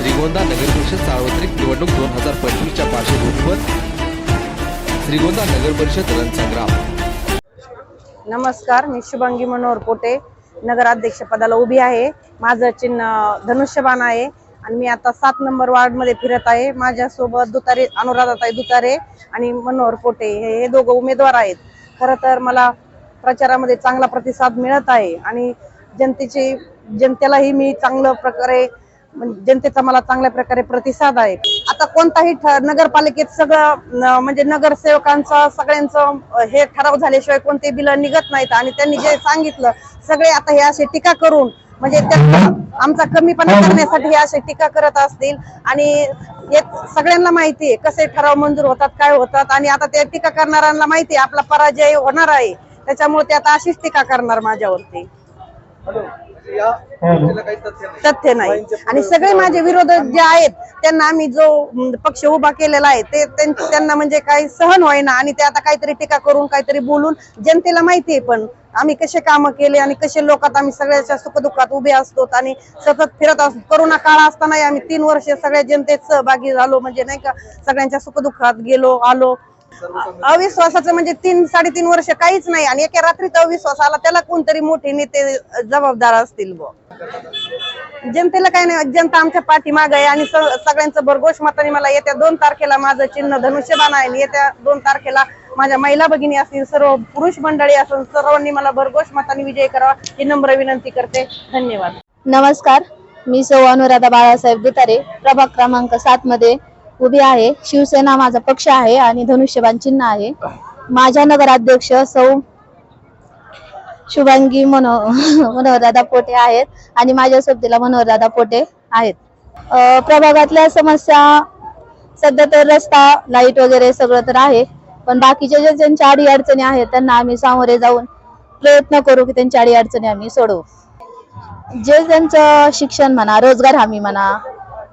श्रीगोंदा नगरपरिषद सार्वत्रिक निवडणूक दोन हजार पंचवीसच्या पार्श्वभूमीवर श्रीगोंदा नगरपरिषद रणसंग्राम नमस्कार मी शुभांगी मनोहर पोटे नगराध्यक्षपदाला उभी आहे. माझं चिन्ह धनुष्यबाण आहे आणि मी आता सात नंबर वार्डमध्ये फिरत आहे. माझ्यासोबत दुतारे अनुराधाताई दुतारे आणि मनोहर पोटे हे हे दोघं उमेदवार आहेत. खरं तर मला प्रचारामध्ये चांगला प्रतिसाद मिळत आहे आणि जनतेची जनतेलाही मी चांगल्या प्रकारे म्हणजे जनतेचा मला चांगल्या प्रकारे प्रतिसाद आहे. आता कोणताही नगरपालिकेत सगळं म्हणजे नगरसेवकांचं सगळ्यांचं हे ठराव झाल्याशिवाय कोणते बिल निघत नाहीत. आणि त्यांनी जे सांगितलं सगळे आता हे असे टीका करून म्हणजे आमचा कमीपणा करण्यासाठी हे असे टीका करत असतील. आणि सगळ्यांना माहिती आहे कसे ठराव मंजूर होतात काय होतात. आणि आता त्या टीका करणाऱ्यांना माहिती आहे आपला पराजय होणार आहे. त्याच्यामुळे ते आता अशीच टीका करणार माझ्यावरती. तथ्य नाही. आणि सगळे माझे विरोधक जे आहेत त्यांना आम्ही जो पक्ष उभा केलेला आहे ते त्यां- त्यांना म्हणजे काही सहन होईना आणि ते आता काहीतरी टीका करून काहीतरी बोलून जनतेला माहिती आहे पण आम्ही कसे काम केले आणि कसे लोकात आम्ही सगळ्याच्या सुखदुःखात उभे असतो आणि सतत फिरत असतो करोना काळ असताना आम्ही तीन वर्ष सगळ्या जनतेत सहभागी झालो म्हणजे नाही का सगळ्यांच्या सुखदुःखात गेलो आलो. अविश्वासाचं म्हणजे तीन साडेतीन वर्ष काहीच नाही आणि एका रात्रीत अविश्वास आला त्याला कोणतरी मोठे नेते जबाबदार असतील जनतेला काय नाही जनता आमच्या पाठीमाग आहे आणि सगळ्यांचं भरघोष मताने मला येत्या दोन तारखेला माझं चिन्ह धनुष्यबाण आहे आणि येत्या दोन तारखेला माझ्या महिला भगिनी असतील सर्व पुरुष मंडळी असून सर्वांनी मला भरघोष मताने विजय करावा ही नम्र विनंती करते. धन्यवाद. नमस्कार मी सौ अनुराधा बाळासाहेब दुतारे प्रभाग क्रमांक सात मध्ये उभी आहे. शिवसेना माझा पक्ष आहे आणि धनुष्यबाण चिन्ह आहे. माझ्या नगराध्यक्ष सौ शुभांगी मनो मनोहरदादा पोटे आहेत आणि माझ्या सोबतीला मनोहरदादा पोटे आहेत. प्रभागातल्या समस्या सध्या तर रस्ता लाइट वगैरे सगळं तर आहे पण बाकीच्या ज्या ज्यांच्या अडी अडचणी आहेत त्यांना आम्ही सामोरे जाऊन प्रयत्न करू की त्यांच्या अडी अडचणी आम्ही सोडवू. जे त्यांचं शिक्षण म्हणा रोजगार हमी म्हणा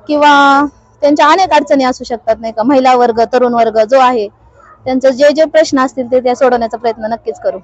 किंवा त्यांच्या अनेक अडचणी असू शकतात नाही का? महिला वर्ग तरुण वर्ग जो आहे त्यांचं जे जे प्रश्न असतील ते त्या सोडवण्याचा प्रयत्न नक्कीच करू.